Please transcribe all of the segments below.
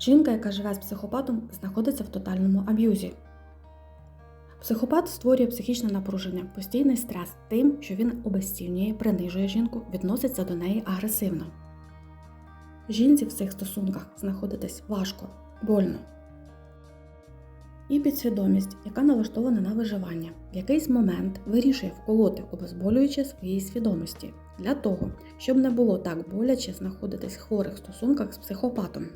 Жінка, яка живе з психопатом, знаходиться в тотальному аб'юзі. Психопат створює психічне напруження, постійний стрес тим, що він обезцінює, принижує жінку, відноситься до неї агресивно. Жінці в цих стосунках знаходитись важко, больно. І підсвідомість, яка налаштована на виживання, в якийсь момент вирішує вколоти обезболююче своїй свідомості для того, щоб не було так боляче знаходитись в хворих стосунках з психопатом.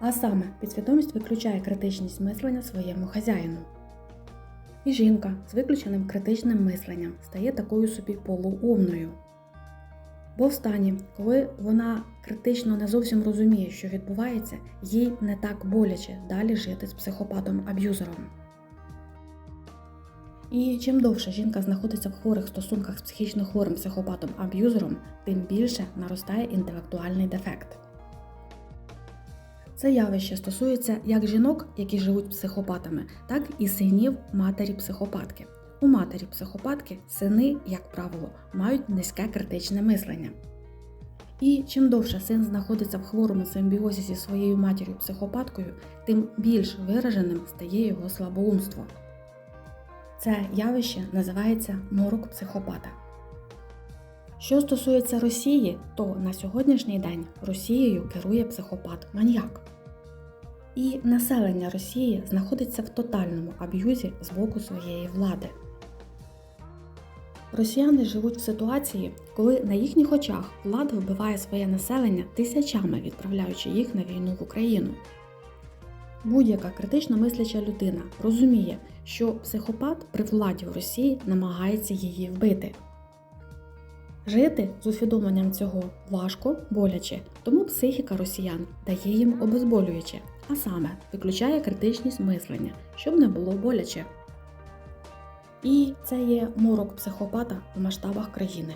А саме підсвідомість виключає критичність мислення своєму хазяїну. І жінка з виключеним критичним мисленням стає такою собі полуумною. Бо в стані, коли вона критично не зовсім розуміє, що відбувається, їй не так боляче далі жити з психопатом-аб'юзером. І чим довше жінка знаходиться в хворих стосунках з психічно хворим психопатом-аб'юзером, тим більше наростає інтелектуальний дефект. Це явище стосується як жінок, які живуть психопатами, так і синів матері психопатки. У матері психопатки сини, як правило, мають низьке критичне мислення. І чим довше син знаходиться в хворому симбіозі зі своєю матір'ю психопаткою, тим більш вираженим стає його слабоумство. Це явище називається морок психопата. Що стосується Росії, то на сьогоднішній день Росією керує психопат-маньяк. І населення Росії знаходиться в тотальному аб'юзі з боку своєї влади. Росіяни живуть в ситуації, коли на їхніх очах влада вбиває своє населення тисячами, відправляючи їх на війну в Україну. Будь-яка критично мисляча людина розуміє, що психопат при владі в Росії намагається її вбити. Жити з усвідомленням цього важко, боляче, тому психіка росіян дає їм обезболююче, а саме виключає критичність мислення, щоб не було боляче. І це є морок психопата в масштабах країни.